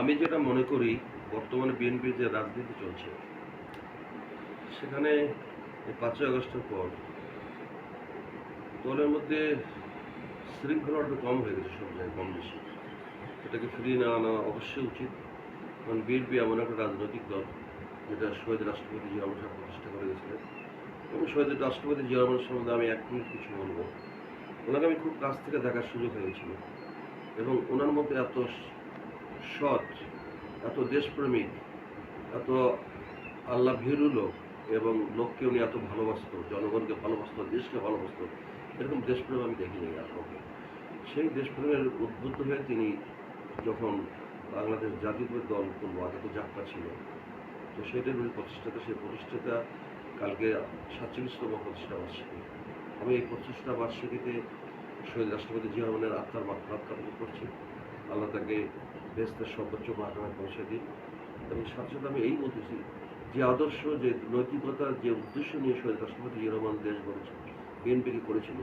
আমি যেটা মনে করি, বর্তমানে বিএনপির যে রাজনীতি চলছে, সেখানে পাঁচই আগস্টের পর দলের মধ্যে শৃঙ্খলাটা কম হয়ে গেছে সব জায়গায় কম বেশি এটাকে ফিরিয়ে নেওয়া আনা অবশ্যই উচিত। কারণ বিএনপি এমন একটা রাজনৈতিক দল, যেটা শহীদ রাষ্ট্রপতি জিয়া রহমান সাহেব প্রতিষ্ঠা করে গেছিলেন। এবং শহীদ রাষ্ট্রপতি জিয়া রহমান সম্বন্ধে আমি এক মিনিট কিছু বলব। ওনাকে আমি খুব কাছ থেকে দেখার সুযোগ হয়েছিল। এবং ওনার মধ্যে এত সৎ, এত দেশপ্রেমিক, এত আল্লাহ ভীরু লোক এবং লোককে উনি এত ভালোবাসত, জনগণকে ভালোবাসত, দেশকে ভালোবাসত, এরকম দেশপ্রেম আমি দেখিনি কাউকে সেই দেশপ্রেমের উদ্বুদ্ধ হয়ে তিনি যখন বাংলাদেশ জাতীয় দল করব আগে তো যাত্রা ছিল, তো সেটার উনি প্রতিষ্ঠাতা, সেই প্রতিষ্ঠাতা কালকে সাতচল্লিশতম প্রতিষ্ঠা বার্ষিকী। আমি এই প্রতিষ্ঠা বার্ষিকীতে শহীদ রাষ্ট্রপতি জিয়া রহমানের আত্মার মাত্রা করছি। আল্লাহ তাকে বেস্তের সর্বোচ্চ মাধ্যমে পৌঁছে দিন। এবং সাথে সাথে আমি এই বলতেছি যে আদর্শ, যে নৈতিকতার যে উদ্দেশ্য নিয়ে শহীদ রাষ্ট্রপতি জিয়া রহমান দেশ গড়েছে বিএনপিকে করেছিল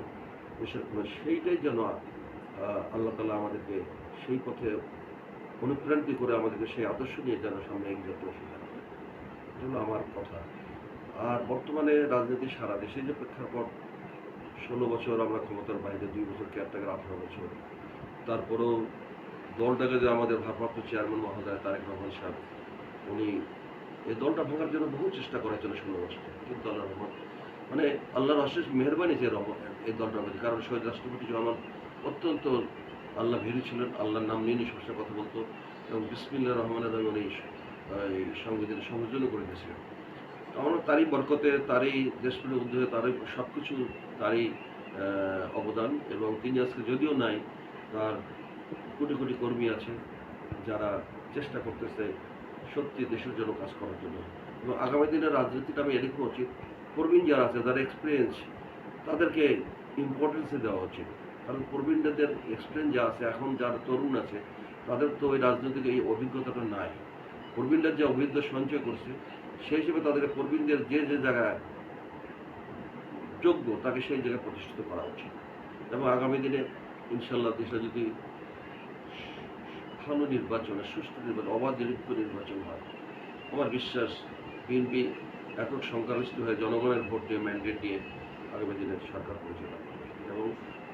সেইটাই যেন আল্লাহ তালা আমাদেরকে সেই পথে অনুপ্রাণিত করে আমাদেরকে সেই আদর্শ নিয়ে যেন সামনে এগিয়ে যেতে অসুবিধা হলো আমার কথা। আর বর্তমানে রাজনীতি সারা দেশে যে প্রেক্ষাপট, ষোলো বছর আমরা ক্ষমতার বাইরে, দুই বছর কেয়ারটাকের আঠারো বছর। তারপরেও দলটাকে যে আমাদের ভারপ্রাপ্ত চেয়ারম্যান মহোদয় তারেক রহমান সাহেব, উনি এই দলটা ভাঙার জন্য বহু চেষ্টা করেছেন ষোলো বছর কিন্তু আল্লাহ রহমান মানে আল্লাহর অশেষ মেহরবানি যে রহমান, এই দলটার মধ্যে কারণ শহীদ রাষ্ট্রপতি রহমান অত্যন্ত আল্লাহ ভীরু ছিলেন, আল্লাহর নাম নিয়ে সবসময় কথা বলতো এবং বিসমিল্লা রহমানের নামে উনি সংবিধান সংযোজনও করে দিয়েছিলেন। আমার তারই বরকতে, তারই দেশপ্রেমের উদ্যোগে তারই সব কিছু তারই অবদান এবং তিনি আজকে যদিও নাই, তার কোটি কোটি কর্মী আছে যারা চেষ্টা করতেছে সত্যি দেশের জন্য কাজ করার জন্য। এবং আগামী দিনের রাজনীতিটা আমি এরকম উচিত। কর্মী যারা আছে যারা এক্সপিরিয়েন্স তাদেরকে ইম্পর্টেন্স দেওয়া উচিত। কারণ প্রবীণদের এক্সপিরিয়েন্স যা আছে, এখন যারা তরুণ আছে, তাদের তো ওই রাজনৈতিক এই অভিজ্ঞতাটা নাই। প্রবীণরা যে অভিজ্ঞতা সঞ্চয় করছে, সেই হিসেবে তাদের প্রবীণদের যে যে জায়গায় যোগ্য, তাকে সেই জায়গায় প্রতিষ্ঠিত করা উচিত। এবং আগামী দিনে ইনশাল্লাহ দেশে যদি ভালো নির্বাচনে সুষ্ঠু নির্বাচন অবাধ নিরীক্ষ নির্বাচন হয়। আমার বিশ্বাস বিএনপি একক সংখ্যাগরিষ্ঠ হয়ে জনগণের ভোট দিয়ে ম্যান্ডেট দিয়ে আগামী দিনে সরকার পরিচালনা করবে এবং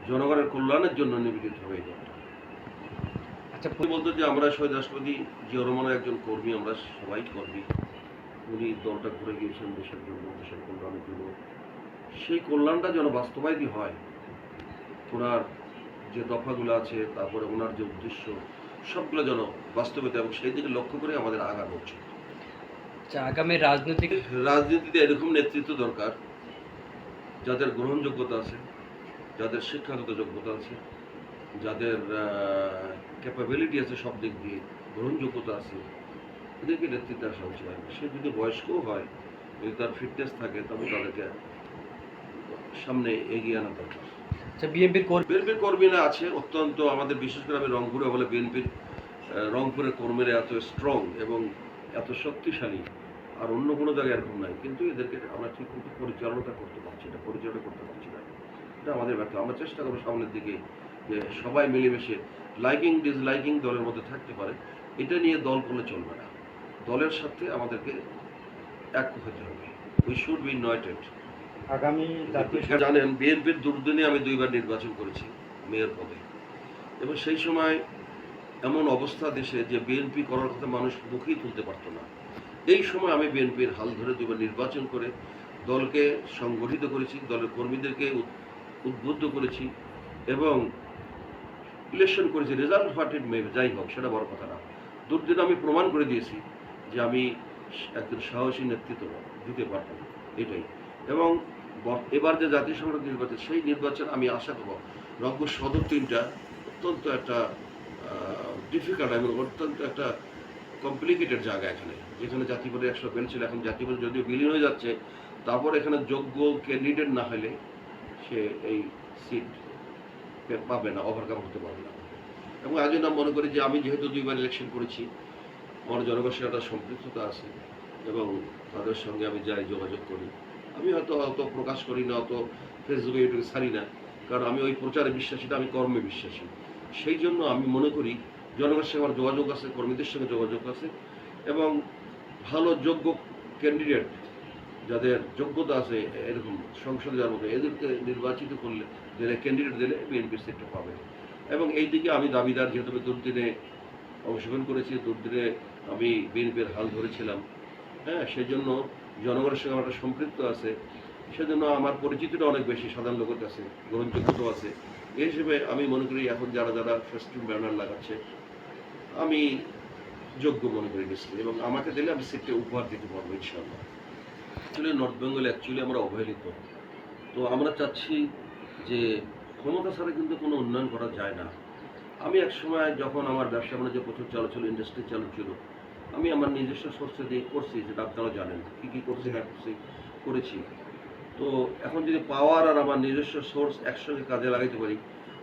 জনগণের কল্যাণের জন্য নিবেদিত হবে এই দলটা আচ্ছা বলতো যে আমরা শহীদ রাষ্ট্রপতি জিয়া রহমানের একজন কর্মী আমরা সবাই কর্মী। উনি দলটা ঘুরে গিয়েছেন দেশের জন্য দেশের কল্যাণের জন্য। সেই কল্যাণটা যেন বাস্তবায়িত হয় ওনার যে দফাগুলো আছে তারপরে ওনার যে উদ্দেশ্য সবগুলো যেন বাস্তবিত এবং সেই দিকে লক্ষ্য করে আমাদের আগানো উচিত। আচ্ছা আগামী রাজনৈতিক রাজনীতিতে এরকম নেতৃত্ব দরকার যাদের গ্রহণযোগ্যতা আছে যাদের শিক্ষাগত যোগ্যতা আছে যাদের ক্যাপাবিলিটি আছে সব দিক দিয়ে গ্রহণযোগ্যতা আছে এদেরকে নেতৃত্বে আসা উচিত সে যদি বয়স্কও হয় যদি তার ফিটনেস থাকে তবে তাদেরকে সামনে এগিয়ে আনা দরকার। আচ্ছা বিএনপির বিএনপির কর্মীরা আছে, অত্যন্ত আমাদের বিশেষ করে আমি রংপুরে বলে বিএনপির রংপুরের কর্মীরা এত স্ট্রং এবং এত শক্তিশালী, আর অন্য কোনো জায়গায় এরকম নাই। কিন্তু এদেরকে আমরা ঠিক মতো পরিচালনা করতে পারছি না, পরিচালনা করতে পারছি না। এটা আমাদের ব্যর্থ। আমরা চেষ্টা করব সামনের দিকে যে সবাই মিলেমিশে লাইকিং ডিসলাইকিং দলের মধ্যে থাকতে পারে। এটা নিয়ে দল করলে চলবে না। দলের সাথে আমাদেরকে এক হতে হবে। উই শুড বি ইউনাইটেড আগামী জানেন বিএনপির দুর্দিনে আমি দুইবার নির্বাচন করেছি মেয়র পদে। এবং সেই সময় এমন অবস্থা দেশে যে বিএনপি করার কথা মানুষ মুখেই তুলতে পারতো না। এই সময় আমি বিএনপির হাল ধরে দুইবার নির্বাচন করে দলকে সংগঠিত করেছি দলের কর্মীদেরকে উদ- উদ্বুদ্ধ করেছি এবং ইলেকশন করেছি রেজাল্ট হোয়াট ইট মে যাই হোক সেটা বড় কথা না। দুর্দিন আমি প্রমাণ করে দিয়েছি যে আমি একজন সাহসী নেতৃত্ব দিতে পারতাম এটাই। এবং এবার যে জাতীয় সংসদ নির্বাচন, সেই নির্বাচন আমি আশা করব রংপুর সদর তিনটা অত্যন্ত একটা ডিফিকাল্ট এবং অত্যন্ত একটা কমপ্লিকেটেড জায়গা এখানে। যেখানে জাতীয় একশো বেল ছিল, এখন জাতীয় যদিও বিলীন হয়ে যাচ্ছে, তারপর এখানে যোগ্য ক্যান্ডিডেট না হলে সে এই সিট পাবে না ওভারকাম হতে পারবে না। এবং আগে না মনে করি যে আমি যেহেতু দুইবার ইলেকশন করেছি, আমার সাথে একটা সম্পৃক্ততা আছে এবং তাদের সঙ্গে আমি যাই যোগাযোগ করি। আমি হয়তো অত প্রকাশ করি না, অত ফেসবুকে ইউটিউবে ছাড়ি না। কারণ আমি ওই প্রচারে বিশ্বাসী আমি কর্মে বিশ্বাসী। সেই জন্য আমি মনে করি জনগণের সঙ্গে আমার যোগাযোগ আছে, কর্মীদের সঙ্গে যোগাযোগ আছে এবং ভালো, যোগ্য ক্যান্ডিডেট যাদের যোগ্যতা আছে, এরকম সংসদে যাওয়ার মতো, এদেরকে নির্বাচিত করলে, দিলে ক্যান্ডিডেট দিলে বিএনপির সিটটা পাবে। এবং এই দিকে আমি দাবিদার, যেহেতু আমি দুর্দিনে অংশগ্রহণ করেছি, দুর্দিনে আমি বিএনপির হাল ধরেছিলাম। হ্যাঁ সেই জন্য জনগণের সঙ্গে আমার সম্পৃক্ত আছে, সেজন্য আমার পরিচিতিটা অনেক বেশি সাধারণ লোকের কাছে, গ্রহণযোগ্যতাও আছে। এই হিসেবে আমি মনে করি এখন যারা যারা ফেস্টুন ব্যানার লাগাচ্ছে, আমি যোগ্য মনে করি গেছি এবং আমাকে দিলে আমি সিটটা উপহার দিতে পারব ইনশাআল্লাহ। অ্যাকচুয়ালি নর্থ বেঙ্গল অ্যাকচুয়ালি আমরা অবহেলিত। তো আমরা চাচ্ছি যে ক্ষমতা ছাড়া কিন্তু কোনো উন্নয়ন করা যায় না। আমি এক সময় যখন আমার ব্যবসা বাণিজ্য প্রচুর চালু ছিল ইন্ডাস্ট্রি চালু ছিল আমি আমার নিজস্ব সোর্সে দিয়ে করছি, যেটা আপনারা জানেন, কী কী করছি, না করছি, করেছি। তো এখন যদি পাওয়ার আর আমার নিজস্ব সোর্স একসঙ্গে কাজে লাগাইতে পারি,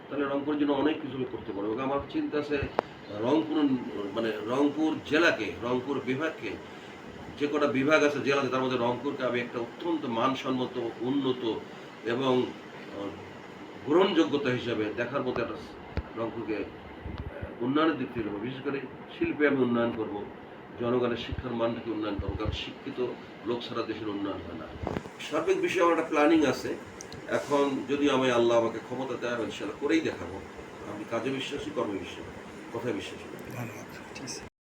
তাহলে রংপুরের জন্য অনেক কিছু করতে পারব। আমার চিন্তা আছে, রংপুর মানে রংপুর জেলাকে, রংপুর বিভাগকে, যে কটা বিভাগ আছে জেলাতে তার মধ্যে রংপুরকে আমি একটা অত্যন্ত মানসম্মত, উন্নত এবং গ্রহণযোগ্যতা হিসাবে দেখার মতো একটা রংপুরকে উন্নয়নের দিক থেকে বিশেষ করে শিল্পে আমি উন্নয়ন করব। জনগণের শিক্ষার মানটাকে উন্নয়ন করব, কারণ শিক্ষিত লোক ছাড়া দেশের উন্নয়ন হয় না। সার্বিক বিষয়ে আমার একটা প্ল্যানিং আছে। এখন যদি আমি আল্লাহ আমাকে ক্ষমতা দেয় ইনশাল্লাহ করেই দেখাবো। আমি কাজে বিশ্বাসী, কর্মে বিশ্বাসী, কথায় বিশ্বাসী। ধন্যবাদ।